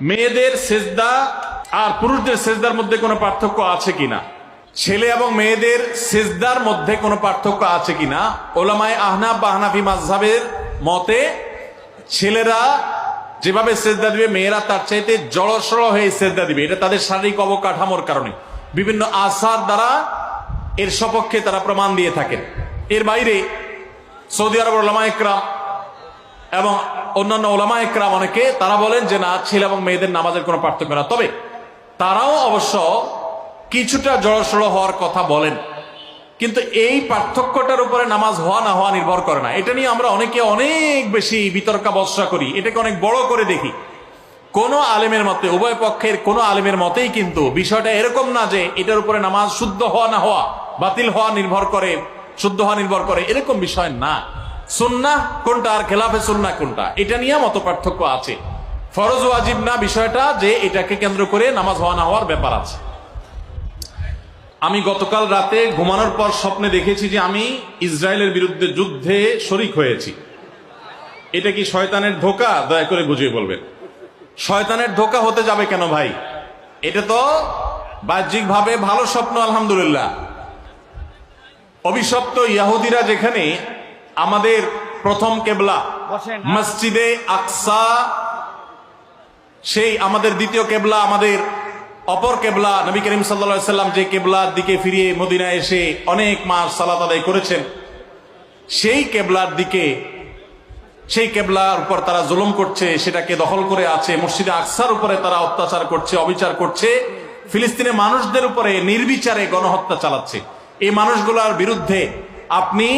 মেয়েদের সেজদা আর পুরুষদের সেজদার মধ্যে কোনো পার্থক্য আছে কিনা? ছেলে এবং মেয়েদের সেজদার মধ্যে কোনো পার্থক্য আছে কিনা? ওলামায় আহনাব বা হানাফি মাজহাবের মতে, ছেলেরা যেভাবে সেজদা দিবে, মেয়েরা তার চাইতে জড়সড় হয়ে সেজদা দিবে। এটা তাদের শারীরিক অবকাঠামোর কারণে। বিভিন্ন আসার দ্বারা এর সপক্ষে তারা প্রমাণ দিয়ে থাকেন। এর বাইরে সৌদি আরব ওলামা একরাম এবং অন্যান্য ওলামা একরাম অনেকে, তারা বলেন যে না, ছেলে এবং মেয়েদের নামাজের কোনো পার্থক্য না। তবে তারাও অবশ্য কিছুটা জড়সড় হওয়ার কথা বলেন। কিন্তু এই পার্থক্যটার উপরে নামাজ হওয়া না হওয়া নির্ভর করে না। এটা নিয়ে আমরা অনেকে অনেক বেশি বিতর্কা বর্ষা করি। এটাকে অনেক বড় করে দেখি। কোন আলেমের মতে, উভয় পক্ষের কোন আলেমের মতেই কিন্তু বিষয়টা এরকম না যে এটার উপরে নামাজ শুদ্ধ হওয়া না হওয়া, বাতিল হওয়া নির্ভর করে, শুদ্ধ হওয়া নির্ভর করে, এরকম বিষয় না। সুন্না কোনটা আর খেলাফে সুন্না কোনটা? এটা নিয়ে মত পার্থক্য আছে। ফরজ ওয়াজিব না বিষয়টা যে এটাকে কেন্দ্র করে নামাজ হওয়া না হওয়ার ব্যাপার আছে। আমি গতকাল রাতে ঘুমানোর পর স্বপ্নে দেখেছি যে আমি ইসরায়েলের বিরুদ্ধে যুদ্ধে শরিক হয়েছি। এটা কি শয়তানের ধোকা? দয়া করে বুঝিয়ে বলবেন। শয়তানের ধোকা হতে যাবে কেন ভাই? এটা তো বাহ্যিক ভাবে ভালো স্বপ্ন, আলহামদুলিল্লাহ। অভিশপ্ত ইয়াহুদিরা যেখানে আমাদের প্রথম কেবলা মসজিদে আকসা সেই আমাদের দ্বিতীয় কেবলা আমাদের অপর কেবলা নবী করিম সাল্লা সাল্লাম যে কেবলার দিকে ফিরিয়ে মদিনা এসে অনেক মাস সালাত আদায় করেছেন সেই কেবলার দিকে সেই কেবলার উপর তারা জুলুম করছে সেটাকে দখল করে আছে মসজিদে আকসার উপরে তারা অত্যাচার করছে অবিচার করছে ফিলিস্তিনের মানুষদের উপরে নির্বিচারে গণহত্যা চালাচ্ছে। এই মানুষগুলোর বিরুদ্ধে আপনি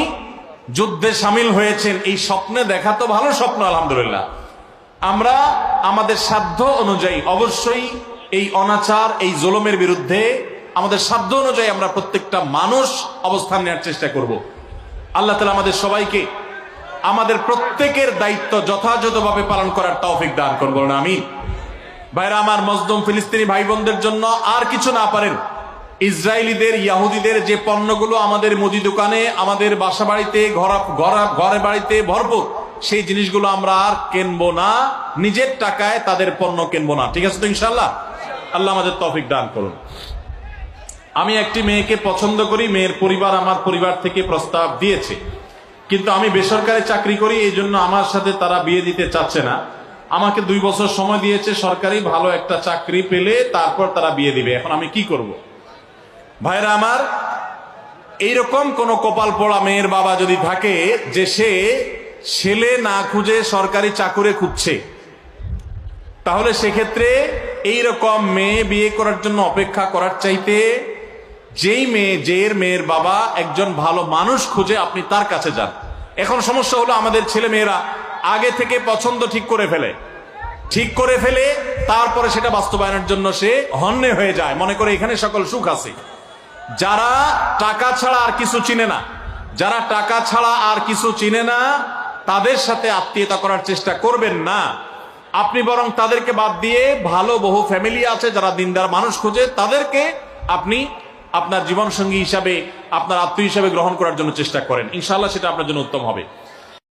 যুদ্ধে সামিল হয়েছেন, এই স্বপ্নে দেখা তো ভালো স্বপ্ন, আলহামদুলিল্লাহ। আমরা আমাদের সাধ্য অনুযায়ী, অবশ্যই এই অনাচার, এই জুলুমের বিরুদ্ধে আমাদের সাধ্য অনুযায়ী আমরা প্রত্যেকটা মানুষ অবস্থান নেওয়ার চেষ্টা করব। আল্লাহ তালা আমাদের সবাইকে আমাদের প্রত্যেকের দায়িত্ব যথাযথভাবে পালন করার তৌফিক দান করব না আমি ভাইরা, আমার মজদুম ফিলিস্তিনি ভাই বোনদের জন্য আর কিছু না পারেন ইসরায়েলিদের, ইয়াহুদিদের যে পণ্যগুলো আমাদের মুদি দোকানে, আমাদের বাসা বাড়িতে ঘরা বাড়িতে ভরপুর, সেই জিনিসগুলো আমরা আর কিনবো না। নিজের টাকায় তাদের পণ্য কিনবো না। ঠিক আছে তো ইনশাল্লাহ আল্লাহ আমাদের তৌফিক দান করুন। আমি একটি মেয়েকে পছন্দ করি, মেয়ের পরিবার আমার পরিবার থেকে প্রস্তাব দিয়েছে। কিন্তু আমি বেসরকারি চাকরি করি, এই জন্য আমার সাথে তারা বিয়ে দিতে চাচ্ছে না। আমাকে দুই বছর সময় দিয়েছে সরকারি ভালো একটা চাকরি পেলে তারপর তারা বিয়ে দিবে। এখন আমি কি করব। ভাইরা আমার, এইরকম কোন কপাল পড়া মেয়ের বাবা যদি থাকে যে সে ছেলে না খুঁজে সরকারি চাকুরে খুঁজছে, তাহলে সেক্ষেত্রে এইরকম মেয়ে বিয়ে করার জন্য অপেক্ষা করার চাইতে যেই মেয়ে, যের মেয়ের বাবা একজন ভালো মানুষ খুঁজে আপনি তার কাছে যান। এখন সমস্যা হলো আমাদের ছেলে মেয়েরা আগে থেকে পছন্দ ঠিক করে ফেলে। ঠিক করে ফেলে, তারপরে সেটা বাস্তবায়নের জন্য সে হন্যে হয়ে যায়। মনে করে এখানে সকল সুখ আছে। যারা টাকা ছাড়া আর কিছু চিনে না, যারা টাকা ছাড়া আর কিছু চিনে না, তাদের সাথে আত্মীয়তা করার চেষ্টা করবেন না। আপনি বরং তাদেরকে বাদ দিয়ে ভালো বহু ফ্যামিলি আছে, যারা দিনদার মানুষ খোঁজে, তাদেরকে আপনি আপনার জীবনসঙ্গী হিসাবে, আপনার আত্মীয় হিসাবে গ্রহণ করার জন্য চেষ্টা করেন। ইনশাল্লাহ সেটা আপনার জন্য উত্তম হবে।